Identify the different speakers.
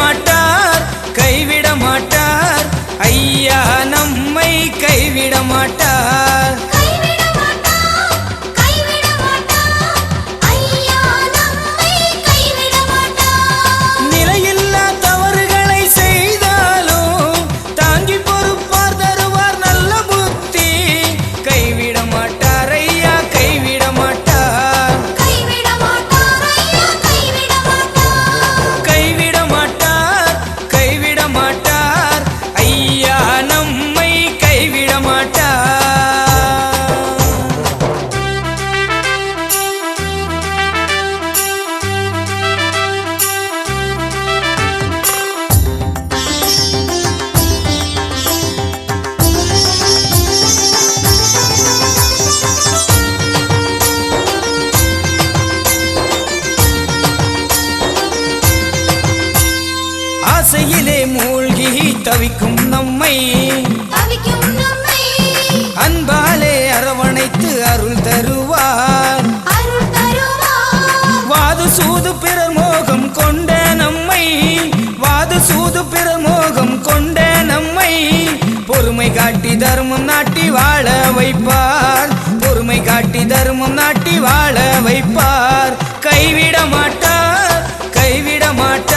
Speaker 1: மாட்ட. ஆசையிலே மூழ்கி தவிக்கும் நம்மை. அன்பாலே அரவணைத்து அருள் தருவார். வாது சூது பிறர் மோகம் கொண்ட நம்மை. வாது சூது பிறர் மோகம் கொண்ட நம்மை. பொறுமை காட்டி தர்மம் நாட்டி வாழ வைப்பார். பொறுமை காட்டி தர்மம் நாட்டி வாழ வைப்பார். கைவிட மாட்டார் கைவிட மாட்டார்.